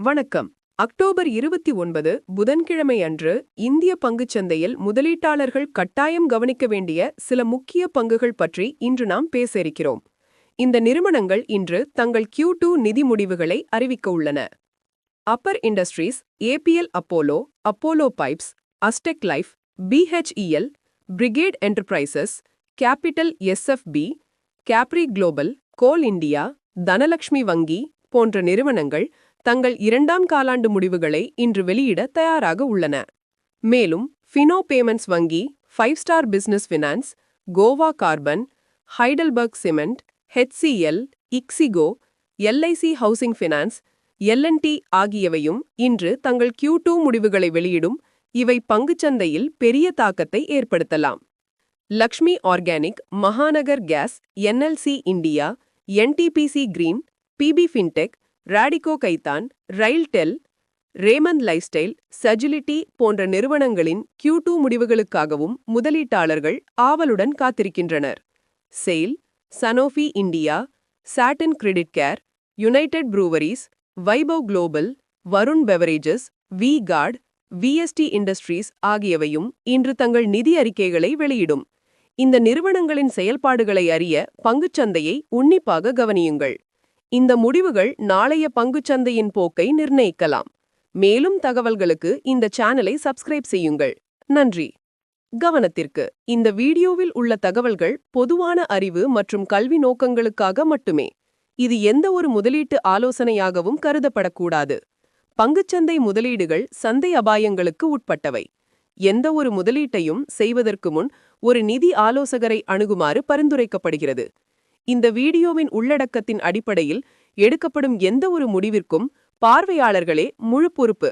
வணக்கம். அக்டோபர் இருபத்தி ஒன்பது புதன்கிழமை அன்று இந்திய பங்குச் சந்தையில் முதலீட்டாளர்கள் கட்டாயம் கவனிக்க வேண்டிய சில முக்கிய பங்குகள் பற்றி இன்று நாம் பேச இருக்கிறோம் இந்த நிறுவனங்கள் இன்று தங்கள் கியூ டூ நிதி முடிவுகளை அறிவிக்க உள்ளன. Apar Industries APL Apollo Apollo Pipes Astec Life BHEL Brigade Enterprises Capital SFB Capri Global Coal India Dhanlaxmi வங்கி போன்ற நிறுவனங்கள் தங்கள் இரண்டாம் காலாண்டு முடிவுகளை இன்று வெளியிட தயாராக உள்ளன. மேலும் ஃபினோ பேமெண்ட்ஸ் வங்கி Five Star Business Finance Goa Carbon Heidelberg Cement HCL Ixigo LIC Housing Finance L and T ஆகியவையும் இன்று தங்கள் கியூ டூ முடிவுகளை வெளியிடும். இவை பங்குச்சந்தையில் பெரிய தாக்கத்தை ஏற்படுத்தலாம். Laxmi Organic Mahanagar Gas NLC India NTPC Green PB Fintech Radico Khaitan RailTel Raymond Lifestyle Sagility போன்ற நிறுவனங்களின் கியூ டூ முடிவுகளுக்காகவும் முதலீட்டாளர்கள் ஆவலுடன் காத்திருக்கின்றனர். SAIL Sanofi India Satin credit care United Breweries Vaibhav Global Varun Beverages V Guard VST Industries ஆகியவையும் இன்று தங்கள் நிதி அறிக்கைகளை வெளியிடும். இந்த நிறுவனங்களின் செயல்பாடுகளை அறிய பங்குச்சந்தையை உன்னிப்பாக கவனியுங்கள். இந்த முடிவுகள் நாளைய பங்குச்சந்தையின் போக்கை நிர்ணயிக்கலாம். மேலும் தகவல்களுக்கு இந்த சேனலை சப்ஸ்கிரைப் செய்யுங்கள். நன்றி. கவனத்திற்கு இந்த வீடியோவில் உள்ள தகவல்கள் பொதுவான அறிவு மற்றும் கல்வி நோக்கங்களுக்காக மட்டுமே. இது எந்த ஒரு முதலீட்டு ஆலோசனையாகவும் கருதப்படக்கூடாது. பங்குச்சந்தை முதலீடுகள் சந்தை அபாயங்களுக்கு உட்பட்டவை. எந்த ஒரு முதலீட்டையும் செய்வதற்கு முன் ஒரு நிதி ஆலோசகரை அணுகுமாறு பரிந்துரைக்கப்படுகிறது. இந்த வீடியோவின் உள்ளடக்கத்தின் அடிப்படையில் எடுக்கப்படும் எந்த ஒரு முடிவிற்கும் பார்வையாளர்களே முழு பொறுப்பு.